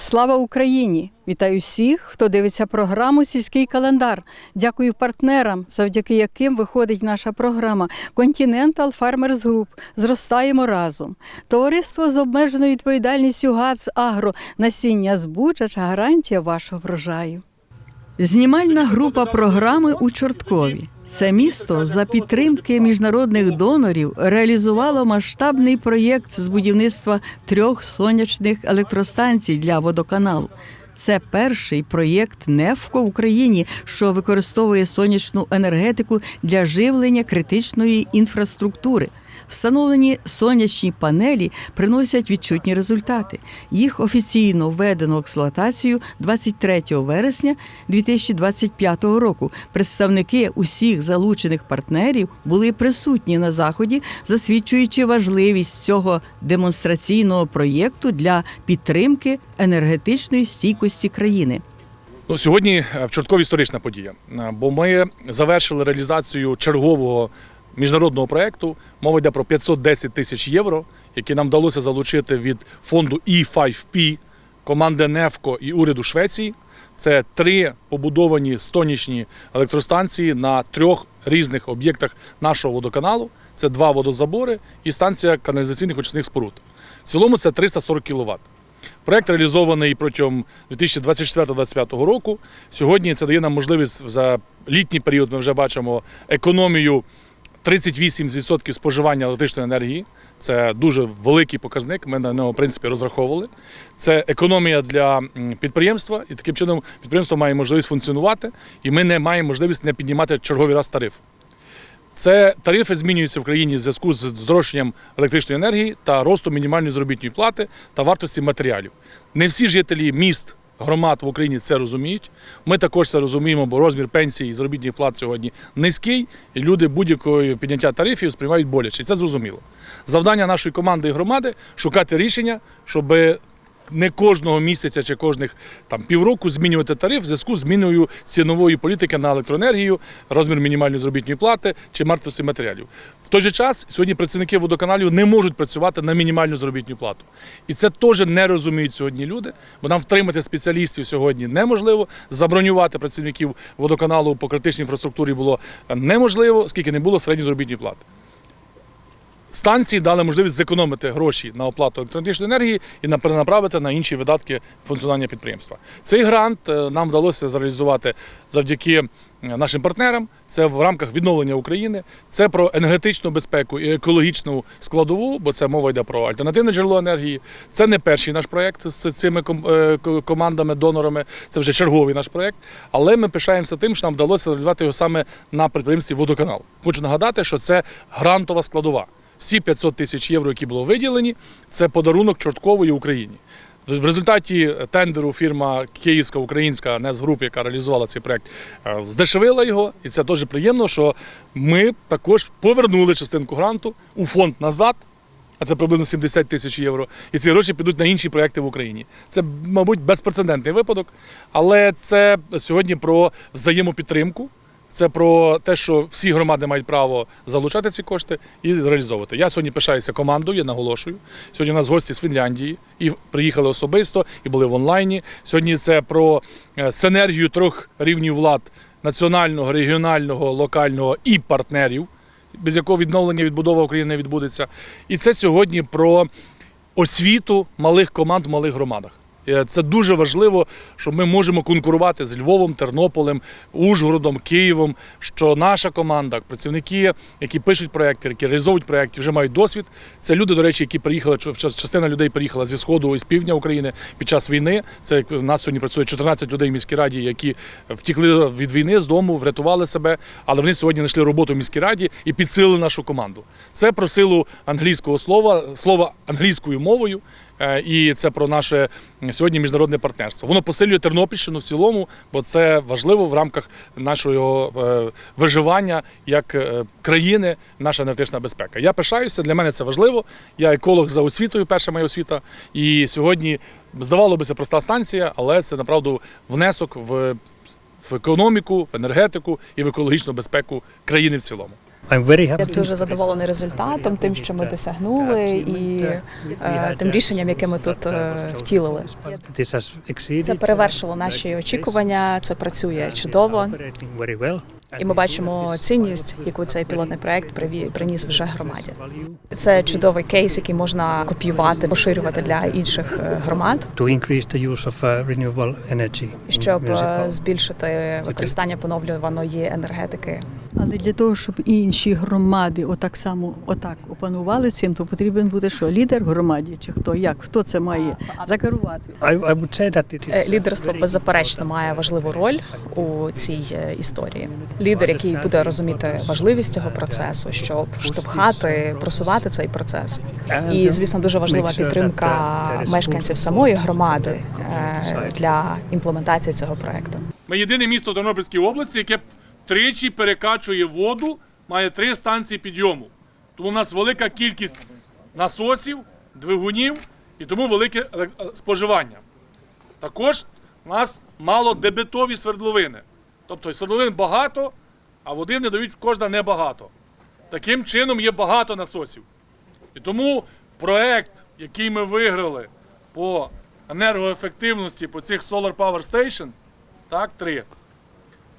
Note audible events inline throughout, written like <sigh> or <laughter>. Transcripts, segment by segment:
Слава Україні! Вітаю всіх, хто дивиться програму Сільський календар. Дякую партнерам, завдяки яким виходить наша програма Continental Farmers Group. Зростаємо разом. Товариство з обмеженою відповідальністю ГАЦ Агро. Насіння збучача гарантія вашого врожаю. Знімальна група програми у Чорткові. Це місто за підтримки міжнародних донорів реалізувало масштабний проєкт з будівництва трьох сонячних електростанцій для водоканалу. Це перший проєкт НЕФКО в Україні, що використовує сонячну енергетику для живлення критичної інфраструктури. Встановлені сонячні панелі приносять відчутні результати. Їх офіційно введено в експлуатацію 23 вересня 2025 року. Представники усіх залучених партнерів були присутні на заході, засвідчуючи важливість цього демонстраційного проєкту для підтримки енергетичної стійкості країни. Ну, сьогодні е, в Чорткові історична подія, е, бо ми завершили реалізацію чергового міжнародного проєкту. Мова йде про 510 тисяч євро, які нам вдалося залучити від фонду E5P, команди НЕФКО і уряду Швеції. Це три побудовані сонячні електростанції на трьох різних об'єктах нашого водоканалу. Це два водозабори і станція каналізаційних очисних споруд. В цілому це 340 кВт. Проект реалізований протягом 2024-2025 року. Сьогодні це дає нам можливість за літній період. Ми вже бачимо економію 38% споживання електричної енергії. Це дуже великий показник. Ми на нього в принципі розраховували. Це економія для підприємства, і таким чином підприємство має можливість функціонувати, і ми не маємо можливість не піднімати черговий раз тариф. Це тарифи змінюються в країні в зв'язку з зрощенням електричної енергії та ростом мінімальної заробітної плати та вартості матеріалів. Не всі жителі міст, громад в Україні це розуміють. Ми також це розуміємо, бо розмір пенсії і заробітних плат сьогодні низький, і люди будь-якої підняття тарифів сприймають боляче. І це зрозуміло. Завдання нашої команди і громади шукати рішення, щоб не кожного місяця чи кожних там півроку змінювати тариф в зв'язку з зміною цінової політики на електроенергію, розмір мінімальної заробітної плати чи вартості матеріалів. В той же час сьогодні працівники водоканалів не можуть працювати на мінімальну заробітну плату. І це теж не розуміють сьогодні люди, бо нам втримати спеціалістів сьогодні неможливо. Забронювати працівників водоканалу по критичній інфраструктурі було неможливо, оскільки не було середньої заробітної плати. Станції дали можливість зекономити гроші на оплату електричної енергії і на- перенаправити на інші видатки функціонування підприємства. Цей грант е, нам вдалося зреалізувати завдяки е, нашим партнерам. Це в рамках відновлення України. Це про енергетичну безпеку і екологічну складову, бо це мова йде про альтернативне джерело енергії. Це не перший наш проєкт з цими е, ко- командами, донорами. Це вже черговий наш проєкт. Але ми пишаємося тим, що нам вдалося реалізувати його саме на підприємстві водоканал. Хочу нагадати, що це грантова складова. Всі 500 тисяч євро, які було виділені, це подарунок Чорткової Україні. В результаті тендеру фірма Київська Українська НЕС Груп, яка реалізувала цей проект, е, здешевила його, і це дуже приємно, що ми також повернули частинку гранту у фонд назад. А це приблизно 70 тисяч євро. І ці гроші підуть на інші проекти в Україні. Це, мабуть, безпрецедентний випадок, але це сьогодні про взаємопідтримку. Це про те, що всі громади мають право залучати ці кошти і реалізовувати. Я сьогодні пишаюся командою, я наголошую. Сьогодні у нас гості з Фінляндії і приїхали особисто, і були в онлайні. Сьогодні це про е, синергію трьох рівнів влад національного, регіонального, локального і партнерів, без якого відновлення відбудова України не відбудеться. І це сьогодні про освіту малих команд в малих громадах. Е, Це дуже важливо, що ми можемо конкурувати з Львовом, Тернополем, Ужгородом, Києвом. Що наша команда, працівники, які пишуть проекти, які реалізовують проекти, вже мають досвід. Це люди, до речі, які приїхали. частина людей приїхала зі сходу і з півдня України під час війни. Це у нас сьогодні працює 14 людей в міській раді, які втікли від війни з дому, врятували себе, але вони сьогодні знайшли роботу в міській раді і підсилили нашу команду. Це про силу англійського слова, слова англійською мовою. Е, і це про наше сьогодні міжнародне партнерство. Воно посилює Тернопільщину в цілому, бо це важливо в рамках нашого е, виживання як е, країни, наша енергетична безпека. Я пишаюся, для мене це важливо. Я еколог за освітою, перша моя освіта. І сьогодні здавало би це проста станція, але це направду внесок в, в економіку, в енергетику і в екологічну безпеку країни в цілому. Я дуже задоволений результатом, тим, що ми досягнули, і е, тим рішенням, яке ми тут е, втілили. Це перевершило наші очікування. Це працює чудово. І ми бачимо цінність, яку цей пілотний проект приніс вже громаді. Це чудовий кейс, який можна копіювати, поширювати для інших е, громад, in щоб е, збільшити використання поновлюваної енергетики. Але для того, щоб інші громади отак само отак опанували цим, то потрібен буде що лідер в громаді, чи хто як? Хто це має закерувати? I, I would say that it is Е, Лідерство беззаперечно має важливу роль у цій е, історії. Лідер, який буде розуміти важливість цього процесу, щоб штовхати, просувати цей процес. І звісно, дуже важлива підтримка мешканців самої громади е, для імплементації цього проекту. Ми єдине місто в Тернопільській області, яке тричі перекачує воду, має три станції підйому. Тому у нас велика кількість насосів, двигунів і тому велике е, е, споживання. Також у нас мало дебетові свердловини. Тобто свердловин багато, а води не дають кожна небагато. Таким чином є багато насосів. І тому проект, який ми виграли по енергоефективності по цих Solar Power Station, так, три,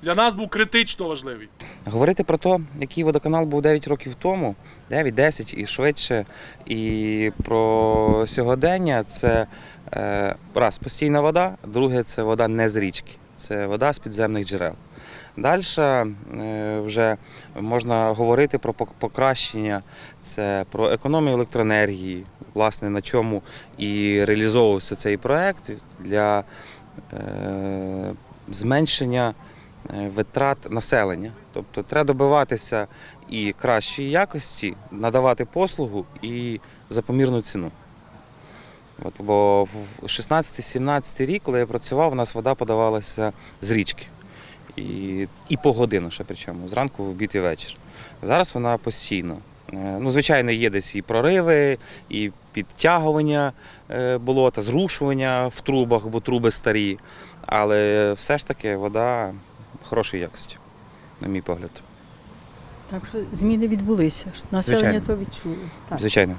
для нас був критично важливий. Говорити про те, який водоканал був 9 років тому, 9-10 і швидше, і про сьогодення це е, раз постійна вода, друге це вода не з річки, це вода з підземних джерел. Далі вже можна говорити про покращення, це про економію електроенергії, власне, на чому і реалізовувався цей проект для е, зменшення е, витрат населення. Тобто треба добиватися і кращої якості, надавати послугу і за помірну ціну. От, бо в 16-17 рік, коли я працював, у нас вода подавалася з річки. І, і по годину ще причому, зранку, в обід і вечір. Зараз вона постійно. Е, Ну, звичайно, є десь і прориви, і підтягування е, болота, зрушування в трубах, бо труби старі. Але все ж таки вода хорошої якості, на мій погляд. Так що зміни відбулися. Населення Звичайно. то відчуло. Так. Звичайно.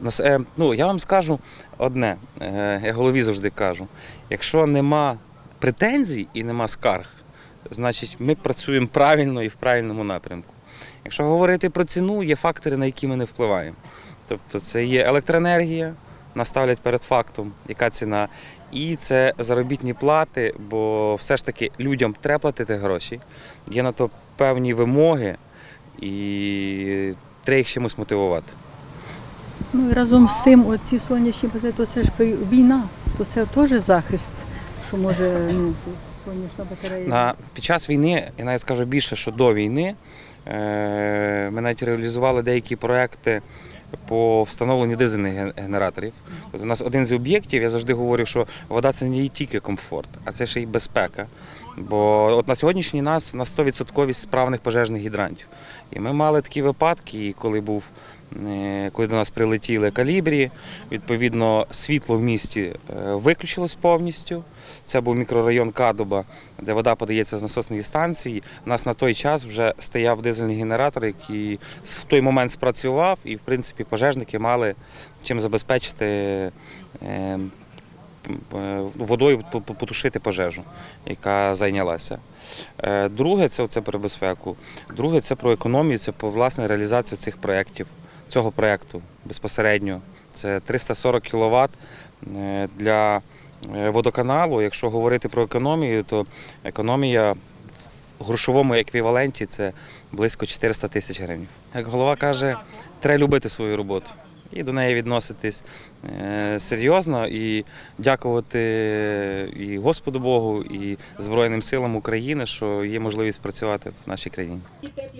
Нас- е, Ну, я вам скажу одне, е, я голові завжди кажу: якщо нема претензій і нема скарг, значить ми працюємо правильно і в правильному напрямку. Якщо говорити про ціну, є фактори, на які ми не впливаємо. Тобто це є електроенергія, нас ставлять перед фактом, яка ціна, і це заробітні плати, бо все ж таки людям треба платити гроші, є на то певні вимоги, і треба їх чимось мотивувати. Ну і разом з тим, оці сонячні батареї, то це ж війна, то це теж захист, що може ну, сонячна батарея. На, під час війни, я навіть скажу більше, що до війни е, ми навіть реалізували деякі проекти по встановленню дизельних ген- генераторів. От у нас один з об'єктів, я завжди говорю, що вода це не тільки комфорт, а це ще й безпека. Бо от на сьогоднішній нас на 100% справних пожежних гідрантів. І ми мали такі випадки, коли був. е, Коли до нас прилетіли калібрі, відповідно світло в місті е, виключилось повністю. Це був мікрорайон Кадуба, де вода подається з насосної станції. У нас на той час вже стояв дизельний генератор, який в той момент спрацював, і в принципі пожежники мали чим забезпечити е, водою по- по- потушити пожежу, яка зайнялася. Е, Друге, це, це про безпеку. Друге, це про економію, це про власне реалізацію цих проєктів, цього проєкту безпосередньо. Це 340 кВт для е, водоканалу. Якщо говорити про економію, то економія в грошовому еквіваленті це близько 400 тисяч гривень. Як голова каже, треба любити свою роботу. І до неї відноситись е, серйозно і дякувати і Господу Богу, і Збройним силам України, що є можливість працювати в нашій країні.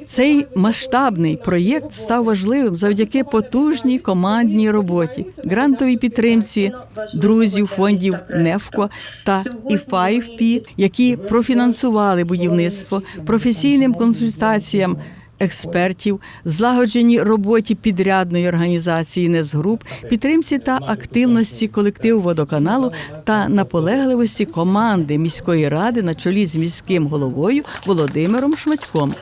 Цей масштабний проєкт став важливим завдяки потужній командній роботі, грантовій підтримці друзів фондів НЕФКО та І5P, які профінансували будівництво, професійним консультаціям експертів, злагодженій роботі підрядної організації «Незгруп», підтримці та активності колективу водоканалу та наполегливості команди міської ради на чолі з міським головою Володимиром Шматьком.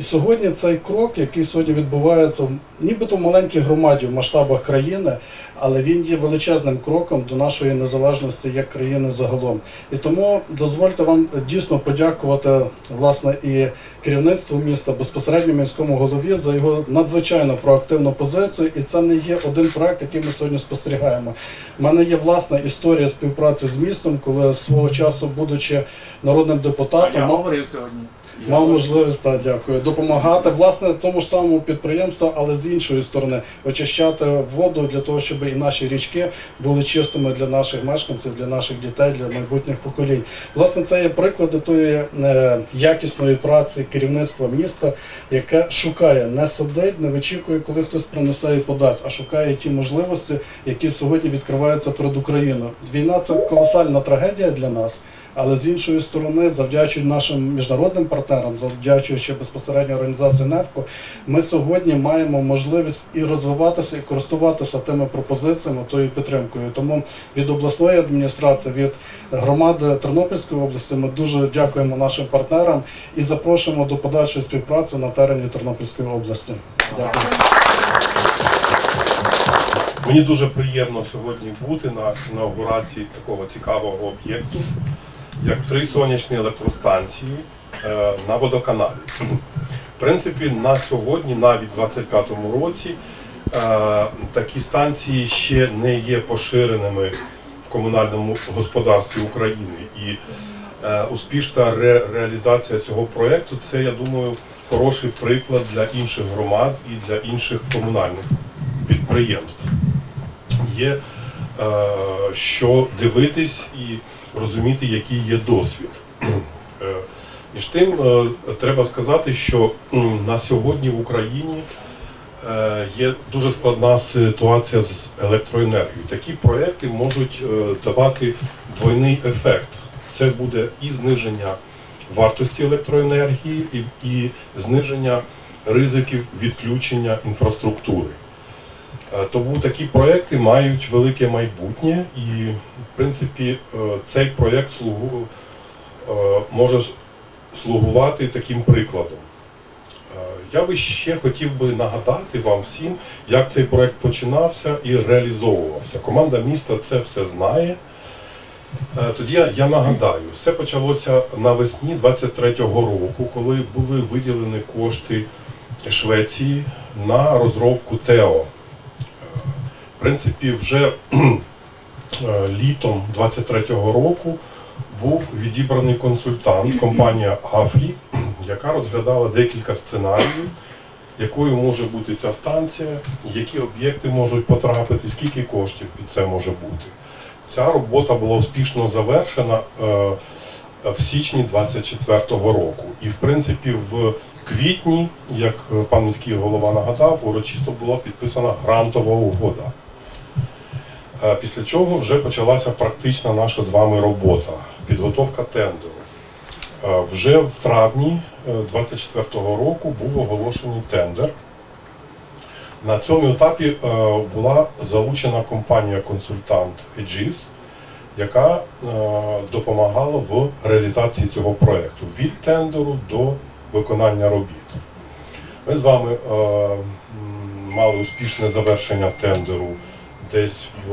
І сьогодні цей крок, який сьогодні відбувається, нібито в маленькій громаді в масштабах країни, але він є величезним кроком до нашої незалежності як країни загалом. І тому дозвольте вам дійсно подякувати власне і керівництву міста, безпосередньо міському голові за його надзвичайно проактивну позицію. І це не є один проект, який ми сьогодні спостерігаємо. У мене є власна історія співпраці з містом, коли свого часу, будучи народним депутатом, мав сьогодні. Мав можливість так, дякую, допомагати власне тому ж самому підприємству, але з іншої сторони очищати воду для того, щоб і наші річки були чистими для наших мешканців, для наших дітей, для майбутніх поколінь. Власне, це є приклади тої е, якісної праці керівництва міста, яке шукає, не сидить, не вичікує, коли хтось принесе і подасть, а шукає ті можливості, які сьогодні відкриваються перед Україною. Війна це колосальна трагедія для нас. Але з іншої сторони, завдячуючи нашим міжнародним партнерам, завдячуючи безпосередньо організації НЕФКО, ми сьогодні маємо можливість і розвиватися, і користуватися тими пропозиціями, тою підтримкою. Тому від обласної адміністрації, від громади Тернопільської області, ми дуже дякуємо нашим партнерам і запрошуємо до подальшої співпраці на терені Тернопільської області. Дякую. Мені дуже приємно сьогодні бути на інаугурації такого цікавого об'єкту, як три сонячні електростанції е, на водоканалі. В принципі, на сьогодні, навіть в 2025 році, е, такі станції ще не є поширеними в комунальному господарстві України. І е, успішна ре- реалізація цього проєкту це, я думаю, хороший приклад для інших громад і для інших комунальних підприємств є що дивитись і розуміти, який є досвід. Е, Між тим, е, треба сказати, що на сьогодні в Україні е, є дуже складна ситуація з електроенергією. Такі проекти можуть давати двойний ефект. Це буде і зниження вартості електроенергії, і зниження ризиків відключення інфраструктури. Е, Тому такі проекти мають велике майбутнє, і в принципі е, цей проєкт е, може слугувати таким прикладом. Я би ще хотів би нагадати вам всім, як цей проект починався і реалізовувався. Команда міста це все знає. Тоді я нагадаю, все почалося навесні 23-го року, коли були виділені кошти Швеції на розробку ТЕО. В принципі, вже <clears throat> е, літом 23-го року був відібраний консультант, компанія Афрі, <clears throat> яка розглядала декілька сценаріїв, якою може бути ця станція, які об'єкти можуть потрапити, скільки коштів під це може бути. Ця робота була успішно завершена е, в січні 24-го року. І, в принципі, в квітні, як е, пан міський голова нагадав, урочисто була підписана грантова угода. Е, Після чого вже почалася практична наша з вами робота, підготовка тендеру. Е, Вже в травні 24-го року був оголошений тендер. На цьому етапі е, була залучена компанія-консультант Aegis, яка е, допомагала в реалізації цього проєкту від тендеру до виконання робіт. Ми з вами е, мали успішне завершення тендеру десь в,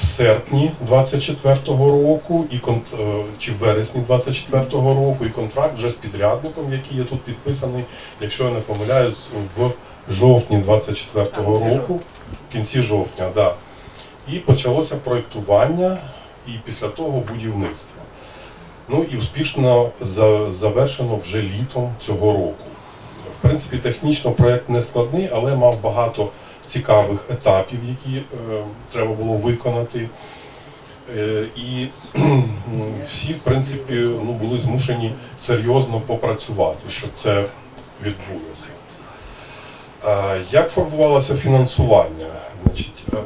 в серпні 24-го року, і е, чи в вересні 24-го року, і контракт вже з підрядником, який є тут підписаний, якщо я не помиляюсь, в жовтні 24-го року, в кінці жовтня, да. І почалося проєктування, і після того будівництво. Ну і успішно за- завершено вже літом цього року. В принципі, технічно проєкт не складний, але мав багато цікавих етапів, які е, треба було виконати. Е, і <clears throat> всі, в принципі, ну, були змушені серйозно попрацювати, щоб це відбулося. Як формувалося фінансування? Значить, е,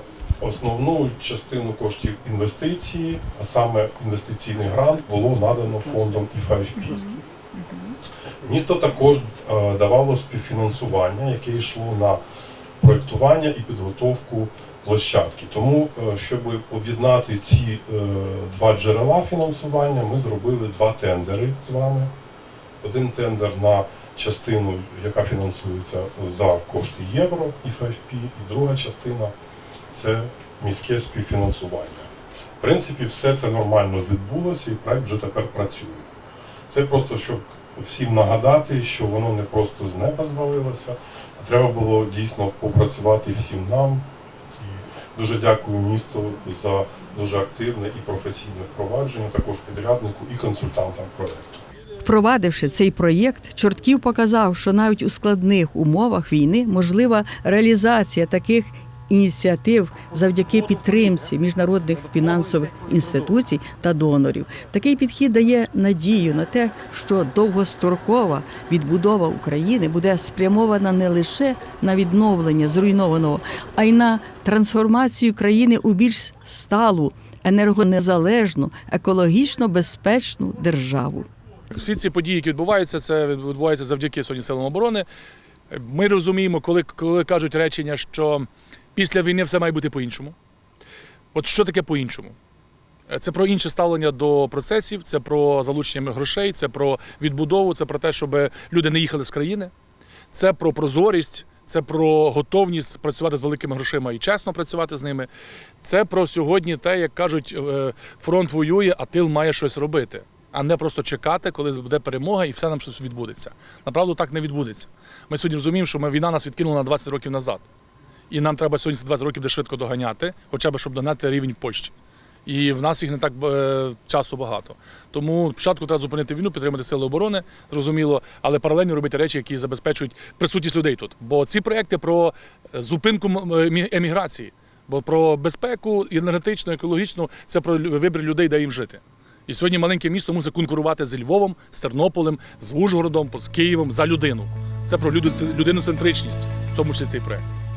основну частину коштів інвестиції, а саме інвестиційний грант, було надано фондом E5P. Місто також давало співфінансування, яке йшло на проєктування і підготовку площадки. Тому, е, щоб об'єднати ці е, два джерела фінансування, ми зробили два тендери з вами. Один тендер на частину, яка фінансується за кошти євро і ФФП, і друга частина це міське співфінансування. В принципі, все це нормально відбулося і проект вже тепер працює. Це просто щоб всім нагадати, що воно не просто з неба звалилося, треба було дійсно попрацювати всім нам. І дуже дякую місту за дуже активне і професійне впровадження, також підряднику і консультантам проекту. Впровадивши цей проєкт, Чортків показав, що навіть у складних умовах війни можлива реалізація таких ініціатив завдяки підтримці міжнародних фінансових інституцій та донорів. Такий підхід дає надію на те, що довгострокова відбудова України буде спрямована не лише на відновлення зруйнованого, а й на трансформацію країни у більш сталу, енергонезалежну, екологічно безпечну державу. Всі ці події, які відбуваються, це відбувається завдяки сьогодні силам оборони. Ми розуміємо, коли, коли кажуть речення, що після війни все має бути по-іншому. От що таке по-іншому? Це про інше ставлення до процесів, це про залучення грошей, це про відбудову, це про те, щоб люди не їхали з країни, це про прозорість, це про готовність працювати з великими грошима і чесно працювати з ними. Це про сьогодні те, як кажуть, е, фронт воює, а тил має щось робити, а не просто чекати, коли буде перемога і все нам щось відбудеться. Направду так не відбудеться. Ми сьогодні розуміємо, що ми, війна нас відкинула на 20 років назад. І нам треба сьогодні ці 20 років де швидко доганяти, хоча б щоб догнати рівень Польщі. І в нас їх не так е, часу багато. Тому спочатку треба зупинити війну, підтримати сили оборони, зрозуміло, але паралельно робити речі, які забезпечують присутність людей тут. Бо ці проекти про е, зупинку еміграції, бо про безпеку енергетичну, екологічну це про вибір людей, де їм жити. І сьогодні маленьке місто мусить конкурувати з Львовом, з Тернополем, з Ужгородом, з Києвом за людину. Це про люду- людиноцентричність, в тому числі цей проект.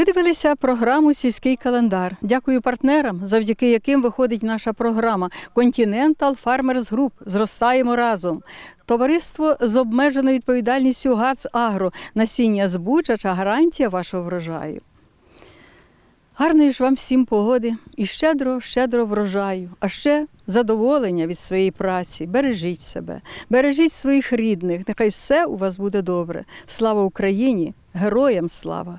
Ви дивилися програму Сільський календар. Дякую партнерам, завдяки яким виходить наша програма Continental Farmers Group. Зростаємо разом. Товариство з обмеженою відповідальністю ГАЦ Агро. Насіння збучача гарантія вашого врожаю. Гарної ж вам всім погоди і щедро, щедро врожаю, а ще задоволення від своєї праці. Бережіть себе, бережіть своїх рідних. Нехай все у вас буде добре. Слава Україні! Героям слава!